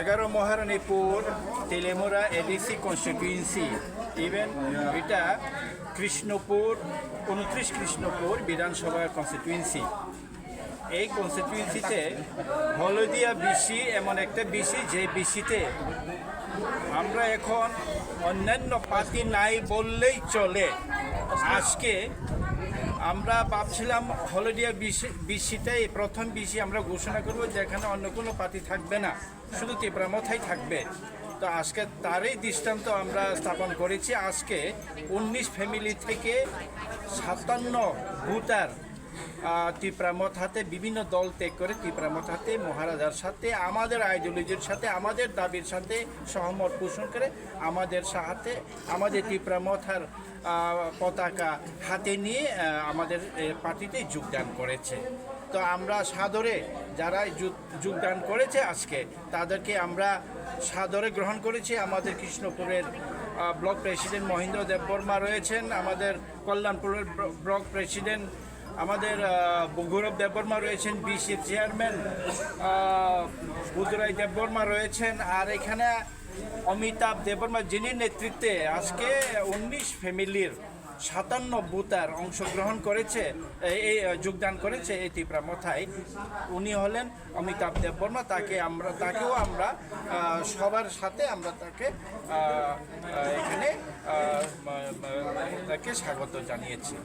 এগারো Maharanipur Telemora, ADC constituency even এটা কৃষ্ণপুর, উনত্রিশ কৃষ্ণপুর বিধানসভা কনস্টিটিউয়েন্সি এই কনস্টিটিউয়েন্সিতে হলদিয়া বিসি এমন একটা বিসি যে বিসিতে আমরা এখন অন্যান্য পার্টি নাই বললেই চলে। আজকে আমরা ভাবছিলাম হলদিয়া বিসিটাই প্রথম বিসি আমরা ঘোষণা করব যেখানে অন্য কোনো পার্টি থাকবে না, শুধু তীব্রামথাই থাকবে। তো আজকে তারই দৃষ্টান্ত আমরা স্থাপন করেছি। আজকে উনিশ ফ্যামিলি থেকে সাতান্ন ভোটার তীব্রামত হাতে, বিভিন্ন দল ত্যাগ করে তীব্রামত হাতে, মহারাজার সাথে, আমাদের আইডিওলজির সাথে, আমাদের দাবির সাথে সহমত পোষণ করে, আমাদের সাথে আমাদের তীব্রামথার পতাকা হাতে নিয়ে আমাদের পার্টিতে যোগদান করেছে। তো আমরা সাদরে যারা যোগ- যোগদান করেছে আজকে, তাদেরকে আমরা সাদরে গ্রহণ করেছি। আমাদের কৃষ্ণপুরের ব্লক প্রেসিডেন্ট মহেন্দ্র দেববর্মা রয়েছেন। আমাদের কল্যাণপুরের ব্লক প্রেসিডেন্ট আমাদের গৌরব দেববর্মা রয়েছেন। বিসির চেয়ারম্যান বুধরাই দেববর্মা রয়েছেন। আর এখানে অমিতাভ দেববর্মা, যিনি নেতৃত্বে আজকে উনিশ ফ্যামিলির সাতান্ন বুতার অংশগ্রহণ করেছে এই- যোগদান করেছে এই তীব্রা মথায়। উনি হলেন অমিতাভ দেববর্মা, তাকে আমরা, তাকেও আমরা সবার সাথে আমরা তাকে এখানে তাকে স্বাগত জানিয়েছি।